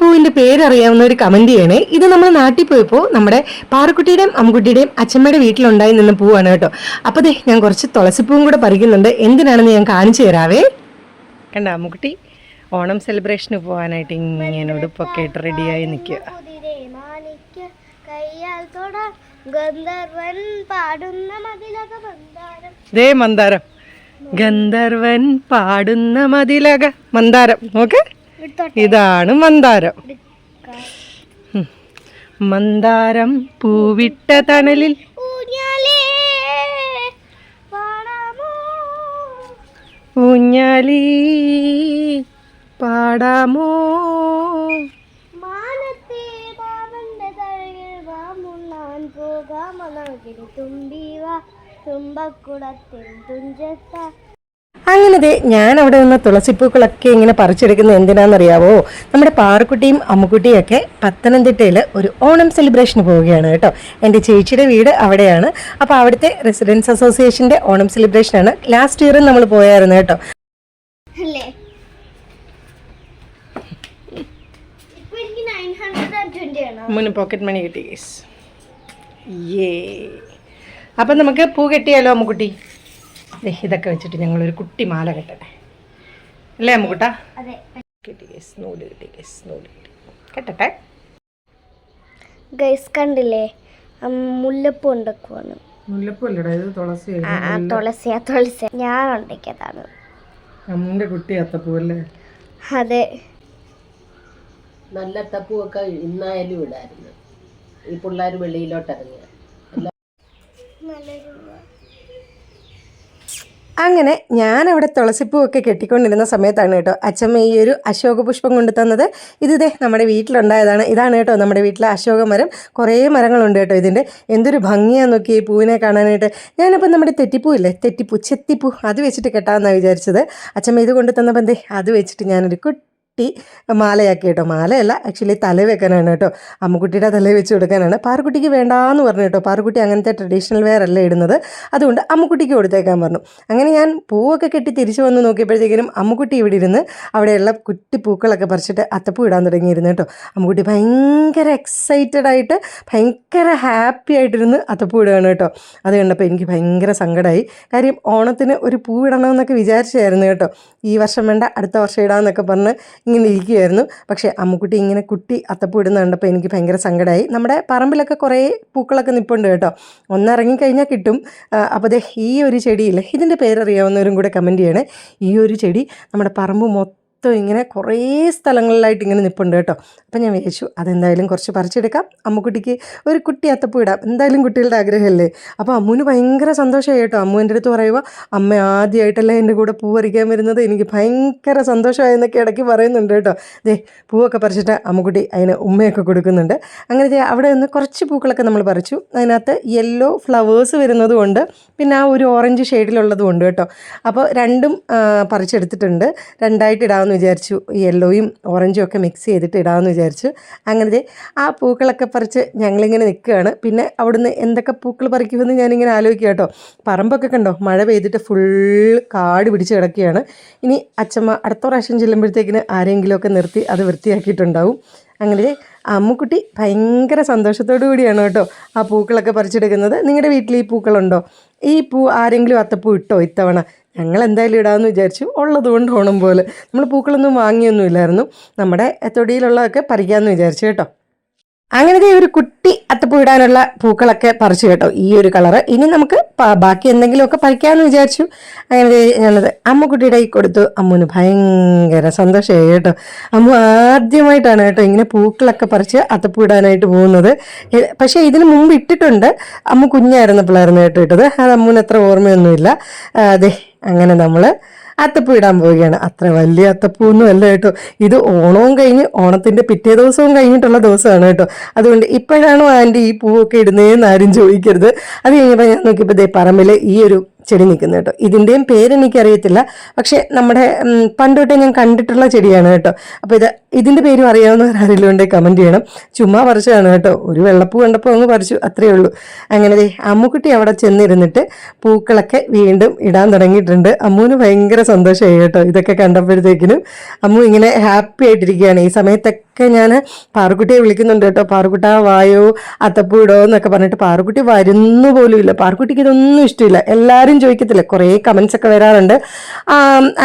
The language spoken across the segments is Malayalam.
പൂവിന്റെ പേരറിയാവുന്ന ഒരു കമന്റ് ചെയ്യണേ. ഇത് നമ്മൾ നാട്ടിൽ പോയപ്പോൾ നമ്മുടെ പാറക്കുട്ടിയുടെയും അമ്മുക്കുട്ടിയുടെയും അച്ഛമ്മയുടെ വീട്ടിലുണ്ടായി നിന്ന പൂവാണ് കേട്ടോ. അപ്പൊ ദേ ഞാൻ കുറച്ച് തുളസിപ്പൂവും കൂടെ പറിക്കുന്നുണ്ട്. എന്തിനാണെന്ന് ഞാൻ കാണിച്ചു തരാവേ. കണ്ട അമ്മുക്കുട്ടി? ഓണം സെലിബ്രേഷന് പോകാനായിട്ട് ഇങ്ങനെ ഉടുപ്പൊക്കെ ഇട്ട് റെഡിയായി നിൽക്കുക ദേ മന്ദാരം. ഗന്ധർവൻ പാടുന്ന മതിലക മന്ദാരം. നോക്ക്. ഇതാണ് മന്ദാരം. മന്ദാരം പൂവിട്ട തണലിൽ ഊഞ്ഞാലേ പാടാമോ? ഊഞ്ഞാലി പാടാമോ? മാനത്തെ പാവന്റെ തഴകിൽ വാ മുണ്ണാൻ പോകാമലകിൽ തുമ്പി വാ തുമ്പക്കുടത്തിൽ തുഞ്ചത്ത. അങ്ങനെ ദേ ഞാൻ അവിടെ നിന്ന് തുളസിപ്പൂക്കളൊക്കെ ഇങ്ങനെ പറിച്ചെടുക്കുന്നത് എന്തിനാണെന്നറിയാവോ നമ്മുടെ പാറക്കുട്ടിയും അമ്മുക്കുട്ടിയും ഒക്കെ പത്തനംതിട്ടയിൽ ഒരു ഓണം സെലിബ്രേഷന് പോവുകയാണ് കേട്ടോ. എന്റെ ചേച്ചിയുടെ വീട് അവിടെയാണ്. അപ്പോൾ അവിടുത്തെ റെസിഡൻസ് അസോസിയേഷന്റെ ഓണം സെലിബ്രേഷനാണ് ലാസ്റ്റ് ഇയറും നമ്മൾ പോയായിരുന്നു കേട്ടോ. മുന്ന് പോക്കറ്റ് മണി കിട്ടി അപ്പം നമുക്ക് പൂ കെട്ടിയാലോ അമ്മുക്കുട്ടി? ഇതൊക്കെ വെച്ചിട്ട് ഞങ്ങളൊരു കുട്ടി മാല കെട്ടട്ടെ. അല്ലേ അമ്മുക്കുട്ട? കിട്ടി ഗൈസ് നൂൽ കിട്ടി ഗൈസ് നൂൽ കിട്ടി. കെട്ടട്ടെ. ഗൈസ് കണ്ടില്ലേ? മുല്ലപ്പൂ ഉണ്ടാക്കുവാണ്. മുല്ലപ്പൂല്ലടാ ഇത് തുളസി തുളസി തുളസി ഞാൻ ഉണ്ടാക്കിയതാണ്. കുട്ടി അത്തപ്പൂവല്ലേ അതെ. നല്ല തപ്പുമൊക്കെ ഇന്നായാലും ഇടായിരുന്നു. ഈ പിള്ളേർ വെളിയിലോട്ട് ഇറങ്ങിയ അങ്ങനെ ഞാൻ അവിടെ തുളസിപ്പൂവൊക്കെ കെട്ടിക്കൊണ്ടിരുന്ന സമയത്താണ് കേട്ടോ അച്ഛമ്മ ഈ ഒരു അശോക പുഷ്പം കൊണ്ടു തന്നത്. ഇതിതേ നമ്മുടെ വീട്ടിലുണ്ടായതാണ്. ഇതാണ് കേട്ടോ നമ്മുടെ വീട്ടിലെ അശോക മരം. കുറേ മരങ്ങളുണ്ട് കേട്ടോ ഇതിന്റെ. എന്തൊരു ഭംഗിയാന്ന് നോക്കി ഈ പൂവിനെ കാണാനായിട്ട്. ഞാനപ്പോൾ നമ്മുടെ തെറ്റിപ്പൂ ഇല്ലേ? തെറ്റിപ്പൂ ചെത്തിപ്പൂ അത് വെച്ചിട്ട് കെട്ടാമെന്നാണ് വിചാരിച്ചത്. അച്ഛമ്മ ഇത് കൊണ്ടു തന്നപ്പോൾ എന്തേ അത് വെച്ചിട്ട് ഞാനൊരു കുട്ടി മാലയാക്കി കേട്ടോ മാലയല്ല ആക്ച്വലി തല വെക്കാനാണ് കേട്ടോ. അമ്മുക്കുട്ടിയുടെ തല വെച്ച് കൊടുക്കാനാണ്. പാറുക്കുട്ടിക്ക് വേണ്ടാന്ന് പറഞ്ഞു കേട്ടോ. പാറുക്കുട്ടി അങ്ങനത്തെ ട്രഡീഷണൽ വെയർ അല്ല ഇടുന്നത്. അതുകൊണ്ട് അമ്മുക്കുട്ടിക്ക് കൊടുത്തേക്കാൻ പറഞ്ഞു. അങ്ങനെ ഞാൻ പൂവൊക്കെ കെട്ടി തിരിച്ചു വന്ന് നോക്കിയപ്പോഴത്തേക്കിനും അമ്മുക്കുട്ടി ഇവിടെ ഇരുന്ന് അവിടെയുള്ള കുറ്റി പൂക്കളൊക്കെ പറിച്ചിട്ട് അത്തപ്പൂ ഇടാൻ തുടങ്ങിയിരുന്നു കേട്ടോ. അമ്മുക്കുട്ടി ഭയങ്കര എക്സൈറ്റഡ് ആയിട്ട് ഭയങ്കര ഹാപ്പി ആയിട്ടിരുന്ന് അത്തപ്പൂ ഇടുകയാണ് കേട്ടോ. അത് കണ്ടപ്പോൾ എനിക്ക് ഭയങ്കര സങ്കടമായി കാര്യം ഓണത്തിന് ഒരു പൂ ഇടണമെന്നൊക്കെ വിചാരിച്ചായിരുന്നു കേട്ടോ. ഈ വർഷം വേണ്ട അടുത്ത വർഷം ഇടാമെന്നൊക്കെ പറഞ്ഞ് ഇങ്ങനെ ഇരിക്കുകയായിരുന്നു പക്ഷേ അമ്മുക്കുട്ടി ഇങ്ങനെ കുട്ടി അത്തപ്പൂ ഇടുന്ന കണ്ടപ്പോൾ എനിക്ക് ഭയങ്കര സങ്കടമായി. നമ്മുടെ പറമ്പിലൊക്കെ കുറേ പൂക്കളൊക്കെ നിൽപ്പുണ്ട് കേട്ടോ. ഒന്നിറങ്ങിക്കഴിഞ്ഞാൽ കിട്ടും. അപ്പോൾ ദേ ഈ ഒരു ചെടിയില്ലേ? ഇതിന്റെ പേരറിയാവുന്നവരും കൂടെ കമന്റ് ചെയ്യണേ. ഈ ഒരു ചെടി നമ്മുടെ പറമ്പ് മൊത്തം ഇങ്ങനെ കുറേ സ്ഥലങ്ങളിലായിട്ട് ഇങ്ങനെ നിൽപ്പുണ്ട് കേട്ടോ. അപ്പം ഞാൻ വിചാരിച്ചു അതെന്തായാലും കുറച്ച് പറിച്ചെടുക്കാം. അമ്മുക്കുട്ടിക്ക് ഒരു കുട്ടി അത്തപ്പൂ ഇടാം. എന്തായാലും കുട്ടികളുടെ ആഗ്രഹമല്ലേ? അപ്പോൾ അമ്മുവിന് ഭയങ്കര സന്തോഷമായി കേട്ടോ. അമ്മുവിന്റെ അടുത്ത് പറയുമ്പോൾ അമ്മ ആദ്യമായിട്ടല്ലേ എന്റെ കൂടെ പൂ പറിക്കാൻ വരുന്നത്? എനിക്ക് ഭയങ്കര സന്തോഷമായെന്നൊക്കെ ഇടയ്ക്ക് പറയുന്നുണ്ട് കേട്ടോ. ദേ പൂവൊക്കെ പറിച്ചിട്ട് അമ്മുക്കുട്ടി അതിന് ഉമ്മയൊക്കെ കൊടുക്കുന്നുണ്ട്. അങ്ങനെ അവിടെ നിന്ന് കുറച്ച് പൂക്കളൊക്കെ നമ്മൾ പറിച്ചു. അതിനകത്ത് യെല്ലോ ഫ്ലവേഴ്സ് വരുന്നതുകൊണ്ട് പിന്നെ ആ ഒരു ഓറഞ്ച് ഷെയ്ഡിലുള്ളതുകൊണ്ട് കേട്ടോ. അപ്പോൾ രണ്ടും പറിച്ചെടുത്തിട്ടുണ്ട്. രണ്ടായിട്ട് ഇടാമെന്ന് വിചാരിച്ചു യെല്ലോയും ഓറഞ്ചും ഒക്കെ മിക്സ് ചെയ്തിട്ട് ഇടാമെന്ന് വിചാരിച്ചു. അങ്ങനെ ആ പൂക്കളൊക്കെ പറിച്ച് ഞങ്ങളിങ്ങനെ നിൽക്കുകയാണ്. പിന്നെ അവിടുന്ന് എന്തൊക്കെ പൂക്കൾ പറിക്കുമെന്ന് ഞാനിങ്ങനെ ആലോചിക്കുക കേട്ടോ. പറമ്പൊക്കെ കണ്ടോ മഴ പെയ്തിട്ട് ഫുൾ കാട് പിടിച്ച് കിടക്കുകയാണ്. ഇനി അച്ഛമ്മ അടുത്ത പ്രാവശ്യം ചെല്ലുമ്പോഴത്തേക്കിന് ആരെങ്കിലുമൊക്കെ നിർത്തി അത് വൃത്തിയാക്കിയിട്ടുണ്ടാവും. അങ്ങനെ അമ്മുക്കുട്ടി ഭയങ്കര സന്തോഷത്തോടു കൂടിയാണ് കേട്ടോ ആ പൂക്കളൊക്കെ പറിച്ചെടുക്കുന്നത്. നിങ്ങളുടെ വീട്ടിൽ ഈ പൂക്കളുണ്ടോ? ഈ പൂ ആരെങ്കിലും അത്തപ്പൂ ഇട്ടോ ഇത്തവണ? ഞങ്ങൾ എന്തായാലും ഇടാമെന്ന് വിചാരിച്ചു. ഉള്ളത് കൊണ്ട് ഓണം പോലെ. നമ്മൾ പൂക്കളൊന്നും വാങ്ങിയൊന്നുമില്ലായിരുന്നു. നമ്മുടെ തൊടിയിലുള്ളതൊക്കെ പറിക്കാമെന്ന് വിചാരിച്ചു കേട്ടോ. അങ്ങനത്തെ ഒരു കുട്ടി അത്തപ്പൂ ഇടാനുള്ള പൂക്കളൊക്കെ പറിച്ചു കേട്ടോ ഈ ഒരു കളറ് ഇനി നമുക്ക് ബാക്കി എന്തെങ്കിലുമൊക്കെ പറിക്കാമെന്ന് വിചാരിച്ചു. അങ്ങനെ ഞാനത് അമ്മുക്കുട്ടിയുടെ കൈ കൊടുത്തു. അമ്മുവിന് ഭയങ്കര സന്തോഷമായി കേട്ടോ. അമ്മു ആദ്യമായിട്ടാണ് കേട്ടോ ഇങ്ങനെ പൂക്കളൊക്കെ പറിച്ച് അത്തപ്പൂ ഇടാനായിട്ട് പോകുന്നത് പക്ഷേ ഇതിന് മുമ്പ് ഇട്ടിട്ടുണ്ട്. അമ്മ കുഞ്ഞായിരുന്നപ്പോഴായിരുന്നു കേട്ടോ ഇട്ടത്. അത് അമ്മുവിന് അത്ര ഓർമ്മയൊന്നുമില്ല. അതെ അങ്ങനെ നമ്മൾ അത്തപ്പൂ ഇടാൻ പോവുകയാണ്. അത്ര വലിയ അത്തപ്പൂ ഒന്നും അല്ല കേട്ടോ. ഇത് ഓണവും കഴിഞ്ഞ് ഓണത്തിന്റെ പിറ്റേ ദിവസവും കഴിഞ്ഞിട്ടുള്ള ദിവസമാണ് കേട്ടോ. അതുകൊണ്ട് ഇപ്പോഴാണോ ആന്റി ഈ പൂവൊക്കെ ഇടുന്നതെന്ന് ആരും ചോദിക്കരുത്. അത് കഴിഞ്ഞപ്പോൾ ഞാൻ നോക്കിയപ്പോൾ ദേ പറമ്പിൽ ഈ ഒരു ചെടി നിൽക്കുന്നത് കേട്ടോ. ഇതിന്റെയും പേരെനിക്കറിയത്തില്ല പക്ഷേ നമ്മുടെ പണ്ടോട്ടേ ഞാൻ കണ്ടിട്ടുള്ള ചെടിയാണ് കേട്ടോ. അപ്പോൾ ഇത് ഇതിന്റെ പേരും അറിയാവുന്നവർ ആരെങ്കിലും ഉണ്ടെങ്കിൽ കമന്റ് ചെയ്യണം. ചുമ്മാ പറിച്ചതാണ് കേട്ടോ. ഒരു വെള്ളപ്പൂ കണ്ടപ്പോൾ അങ്ങ് പറിച്ചു അത്രയേ ഉള്ളൂ. അങ്ങനെ അമ്മുക്കുട്ടി അവിടെ ചെന്നിരുന്നിട്ട് പൂക്കളൊക്കെ വീണ്ടും ഇടാൻ തുടങ്ങിയിട്ടുണ്ട്. അമ്മുവിന് ഭയങ്കര സന്തോഷമായി കേട്ടോ ഇതൊക്കെ കണ്ടപ്പോഴത്തേക്കിനും. അമ്മു ഇങ്ങനെ ഹാപ്പി ആയിട്ടിരിക്കുകയാണ്. ഈ സമയത്തൊക്കെ ഒക്കെ ഞാൻ പാറുക്കുട്ടിയെ വിളിക്കുന്നുണ്ട് കേട്ടോ. പാറുക്കുട്ട വായോ അത്തപ്പൂടോ എന്നൊക്കെ പറഞ്ഞിട്ട് പാറുക്കുട്ടി വരുന്നു പോലും ഇല്ല. പാറുക്കുട്ടിക്ക് ഇതൊന്നും ഇഷ്ടമില്ല. എല്ലാവരും ചോദിക്കത്തില്ല. കുറേ കമൻസ് ഒക്കെ വരാറുണ്ട്.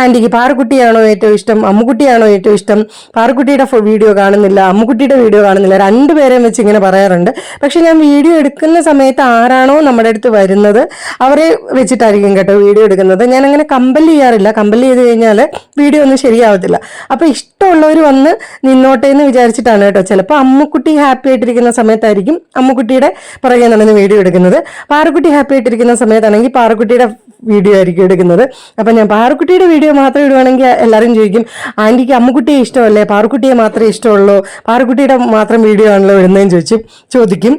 ആന്റിക്ക് പാറുക്കുട്ടിയാണോ ഏറ്റവും ഇഷ്ടം? അമ്മുക്കുട്ടിയാണോ ഏറ്റവും ഇഷ്ടം? പാറുക്കുട്ടിയുടെ വീഡിയോ കാണുന്നില്ല. അമ്മുക്കുട്ടിയുടെ വീഡിയോ കാണുന്നില്ല. രണ്ടുപേരെയും വെച്ച് ഇങ്ങനെ പറയാറുണ്ട്. പക്ഷെ ഞാൻ വീഡിയോ എടുക്കുന്ന സമയത്ത് ആരാണോ നമ്മുടെ അടുത്ത് വരുന്നത് അവരെ വെച്ചിട്ടായിരിക്കും കേട്ടോ വീഡിയോ എടുക്കുന്നത്. ഞാൻ അങ്ങനെ കമ്പൽ ചെയ്യാറില്ല. കമ്പൽ ചെയ്ത് കഴിഞ്ഞാൽ വീഡിയോ ഒന്നും ശരിയാവത്തില്ല. അപ്പോൾ ഇഷ്ടമുള്ളവർ വന്ന് നിന്നോട്ടെ എന്ന് വിചാരിച്ചിട്ടാണ് കേട്ടോ. ചിലപ്പോൾ അമ്മുക്കുട്ടി ഹാപ്പി ആയിട്ടിരിക്കുന്ന സമയത്തായിരിക്കും അമ്മുക്കുട്ടിയുടെ പുറകെ നടന്ന് വീഡിയോ എടുക്കുന്നത്. പാറക്കുട്ടി ഹാപ്പി ആയിട്ടിരിക്കുന്ന സമയത്താണെങ്കിൽ പാറുക്കുട്ടിയുടെ വീഡിയോ ആയിരിക്കും എടുക്കുന്നത്. അപ്പം ഞാൻ പാറുക്കുട്ടിയുടെ വീഡിയോ മാത്രം ഇടുവാണെങ്കിൽ എല്ലാവരും ചോദിക്കും ആന്റിക്ക് അമ്മുക്കുട്ടിയെ ഇഷ്ടമല്ലേ? പാറുക്കുട്ടിയെ മാത്രമേ ഇഷ്ടമുള്ളൂ? പാറുക്കുട്ടിയുടെ മാത്രം വീഡിയോ ആണല്ലോ ഇടുന്നതെന്ന് ചോദിച്ചു ചോദിക്കും.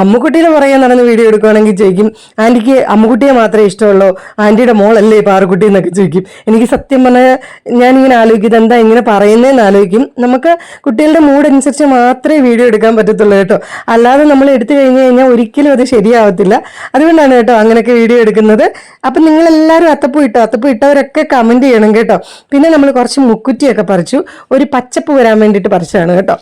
അമ്മുക്കുട്ടിയുടെ പുറകെ നടന്ന് വീഡിയോ എടുക്കുവാണെങ്കിൽ ചോദിക്കും ആന്റിക്ക് അമ്മുക്കുട്ടിയെ മാത്രമേ ഇഷ്ടമുള്ളൂ? ആന്റിയുടെ മോളല്ലേ പാറുക്കുട്ടി? എന്നൊക്കെ ചോദിക്കും. എനിക്ക് സത്യം പറഞ്ഞാൽ ഞാനിങ്ങനെ ആലോചിക്കും ഇതെന്താ ഇങ്ങനെ പറയുന്നതെന്ന് ആലോചിക്കും. നമുക്ക് കുട്ടികളുടെ മൂഡ് അനുസരിച്ച് മാത്രമേ വീഡിയോ എടുക്കാൻ പറ്റത്തുള്ളൂ കേട്ടോ. അല്ലാതെ നമ്മൾ എടുത്തു കഴിഞ്ഞ് കഴിഞ്ഞാൽ ഒരിക്കലും അത് ശരിയാവത്തില്ല. അതുകൊണ്ടാണ് കേട്ടോ അങ്ങനെയൊക്കെ വീഡിയോ എടുക്കുന്നത്. അപ്പം നിങ്ങൾ എല്ലാവരും അത്തപ്പൂ ഇട്ടോ? അത്തപ്പൂ ഇട്ടവരൊക്കെ കമന്റ് ചെയ്യണം കേട്ടോ. പിന്നെ നമ്മൾ കുറച്ച് മുക്കുറ്റിയൊക്കെ പറിച്ചു. ഒരു പച്ചപ്പ് വരാൻ വേണ്ടിയിട്ട് പറിച്ചതാണ് കേട്ടോ.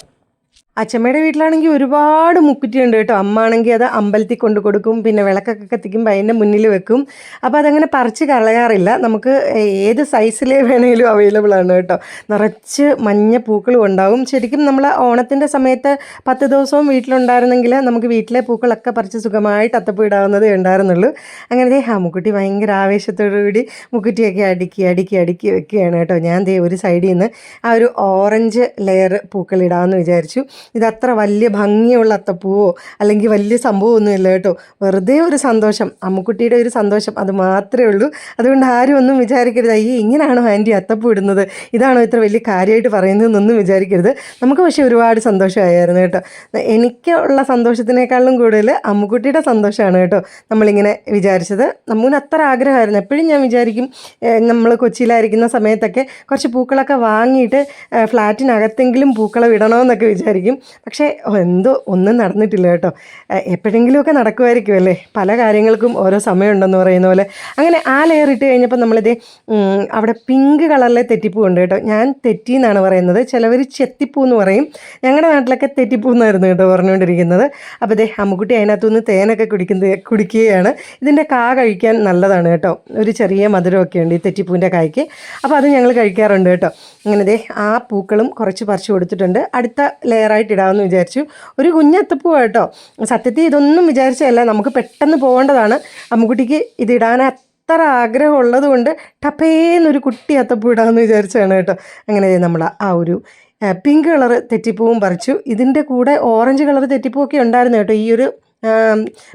അച്ഛമ്മയുടെ വീട്ടിലാണെങ്കിൽ ഒരുപാട് മുക്കുറ്റി ഉണ്ട് കേട്ടോ. അമ്മ ആണെങ്കിൽ അത് അമ്പലത്തിൽ കൊണ്ടു കൊടുക്കും പിന്നെ വിളക്കൊക്കെ കത്തിക്കും അതിന്റെ മുന്നിൽ വെക്കും. അപ്പോൾ അതങ്ങനെ പറിച്ച് കളയാറില്ല. നമുക്ക് ഏത് സൈസിലേ വേണമെങ്കിലും അവൈലബിൾ ആണ് കേട്ടോ. നിറച്ച് മഞ്ഞ പൂക്കളും ഉണ്ടാവും. ശരിക്കും നമ്മൾ ഓണത്തിന്റെ സമയത്ത് പത്ത് ദിവസവും വീട്ടിലുണ്ടായിരുന്നെങ്കിൽ നമുക്ക് വീട്ടിലെ പൂക്കളൊക്കെ പറിച്ച് സുഖമായിട്ട് അത്തപ്പൂ ഇടാവുന്നതേ ഉണ്ടായിരുന്നുള്ളൂ. അങ്ങനെ ദേ ആ മുക്കുട്ടി ഭയങ്കര ആവേശത്തോടു കൂടി മുക്കുറ്റിയൊക്കെ അടുക്കി അടുക്കി അടുക്കി വെക്കുകയാണ് കേട്ടോ. ഞാൻ ദേ ഒരു സൈഡിൽ നിന്ന് ആ ഒരു ഓറഞ്ച് ലെയർ പൂക്കളിടാമെന്ന് വിചാരിച്ചു. ഇതത്ര വലിയ ഭംഗിയുള്ള അത്തപ്പൂവോ അല്ലെങ്കിൽ വലിയ സംഭവമൊന്നുമില്ല കേട്ടോ. വെറുതെ ഒരു സന്തോഷം. അമ്മുക്കുട്ടിയുടെ ഒരു സന്തോഷം അത് മാത്രമേ ഉള്ളൂ. അതുകൊണ്ട് ആരും ഒന്നും വിചാരിക്കരുത്. അയ്യേ ഇങ്ങനെയാണോ ആന്റി അത്തപ്പൂ ഇടുന്നത്? ഇതാണോ ഇത്ര വലിയ കാര്യമായിട്ട് പറയുന്നതെന്നൊന്നും വിചാരിക്കരുത്. നമുക്ക് പക്ഷേ ഒരുപാട് സന്തോഷമായിരുന്നു കേട്ടോ. എനിക്കുള്ള സന്തോഷത്തിനേക്കാളും കൂടുതൽ അമ്മുക്കുട്ടിയുടെ സന്തോഷമാണ് കേട്ടോ നമ്മളിങ്ങനെ വിചാരിച്ചത്. നമ്മൂന് അത്ര ആഗ്രഹമായിരുന്നു. എപ്പോഴും ഞാൻ വിചാരിക്കും നമ്മൾ കൊച്ചിയിലായിരിക്കുന്ന സമയത്തൊക്കെ കുറച്ച് പൂക്കളൊക്കെ വാങ്ങിയിട്ട് ഫ്ലാറ്റിനകത്തെങ്കിലും പൂക്കളം ഇടണമെന്നൊക്കെ വിചാരിക്കും. പക്ഷേ എന്തോ ഒന്നും നടന്നിട്ടില്ല കേട്ടോ. എപ്പോഴെങ്കിലുമൊക്കെ നടക്കുമായിരിക്കും അല്ലേ? പല കാര്യങ്ങൾക്കും ഓരോ സമയമുണ്ടെന്ന് പറയുന്ന പോലെ. അങ്ങനെ ആ ലെയർ ഇട്ട് കഴിഞ്ഞപ്പോൾ നമ്മളിത് അവിടെ പിങ്ക് കളറിലെ തെറ്റിപ്പൂ ഉണ്ട് കേട്ടോ. ഞാൻ തെറ്റി എന്നാണ് പറയുന്നത്. ചിലവർ ചെത്തിപ്പൂ എന്ന് പറയും. ഞങ്ങളുടെ നാട്ടിലൊക്കെ തെറ്റിപ്പൂ എന്നായിരുന്നു കേട്ടോ പറഞ്ഞുകൊണ്ടിരിക്കുന്നത് അപ്പോൾ ഇതേ അമ്മുക്കുട്ടി അതിനകത്തുനിന്ന് തേനൊക്കെ കുടിക്കുന്ന കുടിക്കുകയാണ്. ഇതിന്റെ കാ കഴിക്കാൻ നല്ലതാണ് കേട്ടോ. ഒരു ചെറിയ മധുരമൊക്കെ ഉണ്ട് ഈ തെറ്റിപ്പൂവിന്റെ കായ്ക്ക്. അപ്പോൾ അത് ഞങ്ങൾ കഴിക്കാറുണ്ട് കേട്ടോ. ഇങ്ങനെ ദേ ആ പൂക്കളും കുറച്ച് പറിച്ചു കൊടുത്തിട്ടുണ്ട്. അടുത്ത ലെയറായിട്ട് ഇടാമെന്ന് വിചാരിച്ചു. ഒരു കുഞ്ഞത്തപ്പൂ കേട്ടോ. സത്യത്തിൽ ഇതൊന്നും വിചാരിച്ചതല്ല. നമുക്ക് പെട്ടെന്ന് പോകേണ്ടതാണ്. അമ്മുക്കുട്ടിക്ക് ഇതിടാൻ അത്ര ആഗ്രഹമുള്ളത് കൊണ്ട് ടപ്പേന്നൊരു കുട്ടി അത്തപ്പൂ ഇടാമെന്ന് വിചാരിച്ചതാണ് കേട്ടോ. അങ്ങനെ നമ്മൾ ആ ഒരു പിങ്ക് കളർ തെറ്റിപ്പൂവും പറിച്ചു. ഇതിന്റെ കൂടെ ഓറഞ്ച് കളർ തെറ്റിപ്പൂവൊക്കെ ഉണ്ടായിരുന്നു കേട്ടോ. ഈ ഒരു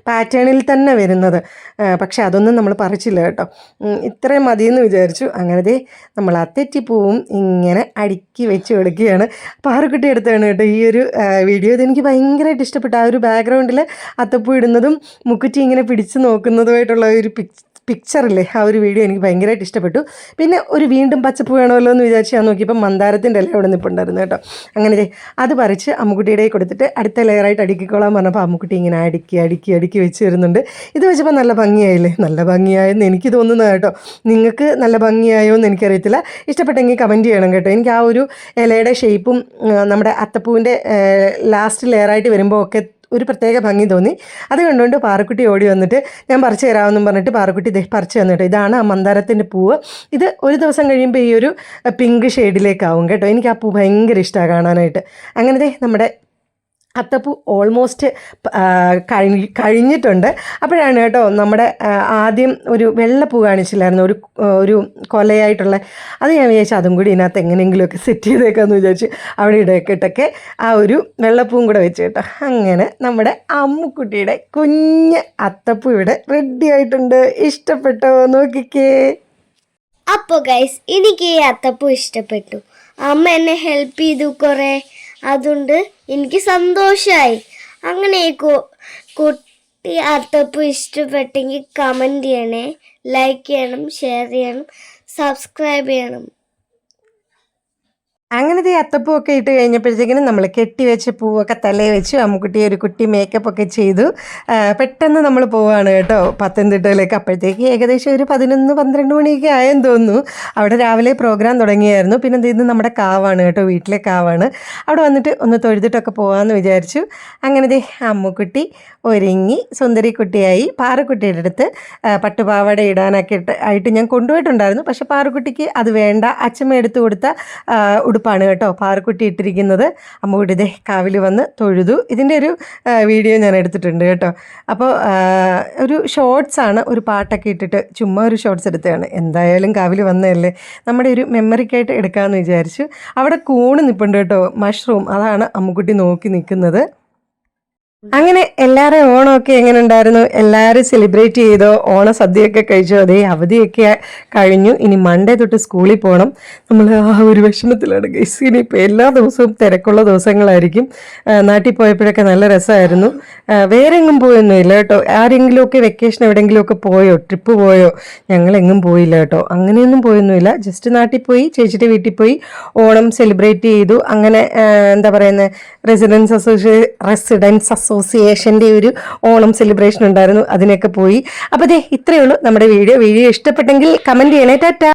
പാറ്റേണിൽ തന്നെ വരുന്നത്. പക്ഷേ അതൊന്നും നമ്മൾ പറിച്ചില്ല കേട്ടോ. ഇത്രയും മതിയെന്ന് വിചാരിച്ചു. അങ്ങനത്തെ നമ്മൾ ആ തെറ്റിപ്പൂവും ഇങ്ങനെ അടുക്കി വെച്ച് കൊടുക്കുകയാണ്. പാറക്കുട്ടി എടുത്താണ് കേട്ടോ ഈ ഒരു വീഡിയോ. ഇതെനിക്ക് ഭയങ്കരമായിട്ട് ഇഷ്ടപ്പെട്ടു ആ ഒരു ബാക്ക്ഗ്രൗണ്ടിൽ അത്തപ്പൂ ഇടുന്നതും മുക്കുറ്റി ഇങ്ങനെ പിടിച്ച് നോക്കുന്നതുമായിട്ടുള്ള ഒരു പിക്ചർ പിക്ചറില്ലേ ആ ഒരു വീഡിയോ എനിക്ക് ഭയങ്കരമായിട്ട് ഇഷ്ടപ്പെട്ടു. പിന്നെ ഒരു വീണ്ടും പച്ചപ്പ് വേണമല്ലോ എന്ന് വിചാരിച്ച് ഞാൻ നോക്കിയപ്പോൾ മന്ദാരത്തിന്റെ ഇല അവിടെ നിൽപ്പുണ്ടായിരുന്നു കേട്ടോ. അങ്ങനെ അത് പറിച്ച് അമ്മുക്കുട്ടിയുടെ കൊടുത്തിട്ട് അടുത്ത ലെയറായിട്ട് അടുക്കിക്കോളാൻ പറഞ്ഞപ്പോൾ അമ്മുക്കുട്ടി ഇങ്ങനെ അടുക്കി അടുക്കി അടുക്കി വെച്ച് വരുന്നുണ്ട്. ഇത് വെച്ചപ്പോൾ നല്ല ഭംഗിയായില്ലേ? നല്ല ഭംഗിയായെന്ന് എനിക്ക് തോന്നുന്നത് കേട്ടോ. നിങ്ങൾക്ക് നല്ല ഭംഗിയായോ എന്ന് എനിക്കറിയത്തില്ല. ഇഷ്ടപ്പെട്ടെങ്കിൽ കമന്റ് ചെയ്യണം കേട്ടോ. എനിക്ക് ആ ഒരു ഇലയുടെ ഷേപ്പും നമ്മുടെ അത്തപ്പൂവിന്റെ ലാസ്റ്റ് ലെയറായിട്ട് വരുമ്പോൾ ഒക്കെ ഒരു പ്രത്യേക ഭംഗി തോന്നി. അത് കണ്ടുകൊണ്ട് പാറക്കുട്ടി ഓടി വന്നിട്ട് ഞാൻ പറിച്ചു തരാമെന്നും പറഞ്ഞിട്ട് പാറക്കുട്ടി പറിച്ചു തന്നിട്ട് ഇതാണ് ആ മന്ദാരത്തിന്റെ പൂവ്. ഇത് ഒരു ദിവസം കഴിയുമ്പോൾ ഈ ഒരു പിങ്ക് ഷെയ്ഡിലേക്കാവും കേട്ടോ. എനിക്ക് ആ പൂ ഭയങ്കര ഇഷ്ടമാണ് കാണാനായിട്ട്. അങ്ങനെ നമ്മുടെ അത്തപ്പൂ ഓൾമോസ്റ്റ് കഴിഞ്ഞ് കഴിഞ്ഞിട്ടുണ്ട്. അപ്പോഴാണ് കേട്ടോ നമ്മുടെ ആദ്യം ഒരു വെള്ളപ്പൂ കാണിച്ചില്ലായിരുന്നു ഒരു ഒരു കൊലയായിട്ടുള്ള അത് ഞാൻ വിചാരിച്ചു അതും കൂടി ഇതിനകത്ത് എങ്ങനെയെങ്കിലുമൊക്കെ സെറ്റ് ചെയ്തേക്കാമെന്ന് വിചാരിച്ച് അവിടെ ഇടയ്ക്കിട്ടൊക്കെ ആ ഒരു വെള്ളപ്പൂവും കൂടെ വെച്ച് കേട്ടോ. അങ്ങനെ നമ്മുടെ അമ്മുക്കുട്ടിയുടെ കുഞ്ഞ് അത്തപ്പൂ ഇവിടെ റെഡി ആയിട്ടുണ്ട്. ഇഷ്ടപ്പെട്ടോ? നോക്കിക്കേ. അപ്പോൾ ഗൈസ് എനിക്ക് ഈ അത്തപ്പൂ ഇഷ്ടപ്പെട്ടു. അമ്മ എന്നെ ഹെൽപ്പ് ചെയ്തു കുറേ. അതുകൊണ്ട് എനിക്ക് സന്തോഷമായി അങ്ങനെ ഈ കുട്ടി അർത്ഥപ്പ് ഇഷ്ടപ്പെട്ടെങ്കിൽ കമന്റ് ചെയ്യണേ. ലൈക്ക് ചെയ്യണം ഷെയർ ചെയ്യണം സബ്സ്ക്രൈബ് ചെയ്യണം. അങ്ങനെ ദേ അത്തപ്പൂ ഒക്കെ ഇട്ട് കഴിഞ്ഞപ്പോഴത്തേക്കിനും നമ്മൾ കെട്ടി വെച്ച പൂവൊക്കെ തലയിൽ വെച്ച് അമ്മുക്കുട്ടി ഒരു കുട്ടി മേക്കപ്പ് ഒക്കെ ചെയ്തു. പെട്ടെന്ന് നമ്മൾ പോവാണ് കേട്ടോ പത്തനംതിട്ടയിലേക്ക്. അപ്പോഴത്തേക്ക് ഏകദേശം ഒരു പതിനൊന്ന് പന്ത്രണ്ട് മണിയൊക്കെ ആയെന്ന് തോന്നുന്നു. അവിടെ രാവിലെ പ്രോഗ്രാം തുടങ്ങിയായിരുന്നു. പിന്നെ ഇത് നമ്മുടെ കാവാണ് കേട്ടോ വീട്ടിലെ കാവാണ്. അവിടെ വന്നിട്ട് ഒന്ന് തൊഴുതിട്ടൊക്കെ പോകാമെന്ന് വിചാരിച്ചു. അങ്ങനെ ദേ അമ്മുക്കുട്ടി ഒരുങ്ങി സുന്ദരി കുട്ടിയായി പാറക്കുട്ടിയുടെ അടുത്ത് പട്ടുപാവട ഇടാനൊക്കെ ആയിട്ട് ഞാൻ കൊണ്ടുപോയിട്ടുണ്ടായിരുന്നു. പക്ഷെ പാറക്കുട്ടിക്ക് അത് വേണ്ട. അച്ഛമ്മ എടുത്തു കൊടുത്ത ഉടുപ്പാണ് കേട്ടോ പാറക്കുട്ടി ഇട്ടിരിക്കുന്നത്. അമ്മുക്കുട്ടി ദേ കാവിൽ വന്ന് തൊഴുതു. ഇതിന്റെ ഒരു വീഡിയോ ഞാൻ എടുത്തിട്ടുണ്ട് കേട്ടോ. അപ്പോൾ ഒരു ഷോർട്സ് ആണ് ഒരു പാട്ടൊക്കെ ഇട്ടിട്ട് ചുമ്മാ ഒരു ഷോർട്സ് എടുത്തതാണ്. എന്തായാലും കാവിൽ വന്നതല്ലേ. നമ്മുടെ ഒരു മെമ്മറിക്കായിട്ട് എടുക്കാമെന്ന് വിചാരിച്ചു. അവിടെ കൂണ് നിൽപ്പുണ്ട് കേട്ടോ മഷ്റൂം. അതാണ് അമ്മുക്കുട്ടി നോക്കി നിൽക്കുന്നത്. അങ്ങനെ എല്ലാരും ഓണമൊക്കെ എങ്ങനെ ഉണ്ടായിരുന്നു? എല്ലാവരും സെലിബ്രേറ്റ് ചെയ്തോ? ഓണ സദ്യയൊക്കെ കഴിച്ചോ? അതേ അവധിയൊക്കെ കഴിഞ്ഞു. ഇനി മൺഡേ തൊട്ട് സ്കൂളിൽ പോകണം നമ്മൾ ആ ഒരു വിഷമത്തിലാണ് ഗൈസ് ഇനിയിപ്പോൾ എല്ലാ ദിവസവും തിരക്കുള്ള ദിവസങ്ങളായിരിക്കും. നാട്ടിൽ പോയപ്പോഴൊക്കെ നല്ല രസമായിരുന്നു. വേറെ എങ്ങും പോയൊന്നുമില്ല കേട്ടോ. ആരെങ്കിലുമൊക്കെ വെക്കേഷൻ എവിടെയെങ്കിലുമൊക്കെ പോയോ? ട്രിപ്പ് പോയോ? ഞങ്ങളെങ്ങും പോയില്ല കേട്ടോ. അങ്ങനെയൊന്നും പോയൊന്നുമില്ല. ജസ്റ്റ് നാട്ടിൽ പോയി ചേച്ചിയുടെ വീട്ടിൽ പോയി ഓണം സെലിബ്രേറ്റ് ചെയ്തു. അങ്ങനെ എന്താ പറയുന്നത് റെസിഡൻസ് അസോസിയേ റെസിഡൻസ് അസോസിയേഷന്റെ ഒരു ഓണം സെലിബ്രേഷൻ ഉണ്ടായിരുന്നു. അതിനൊക്കെ പോയി. അപ്പോൾ ദേ ഇത്രയേ ഉള്ളൂ നമ്മുടെ വീഡിയോ. വീഡിയോ ഇഷ്ടപ്പെട്ടെങ്കിൽ കമന്റ് ചെയ്യണേ. ടാറ്റ!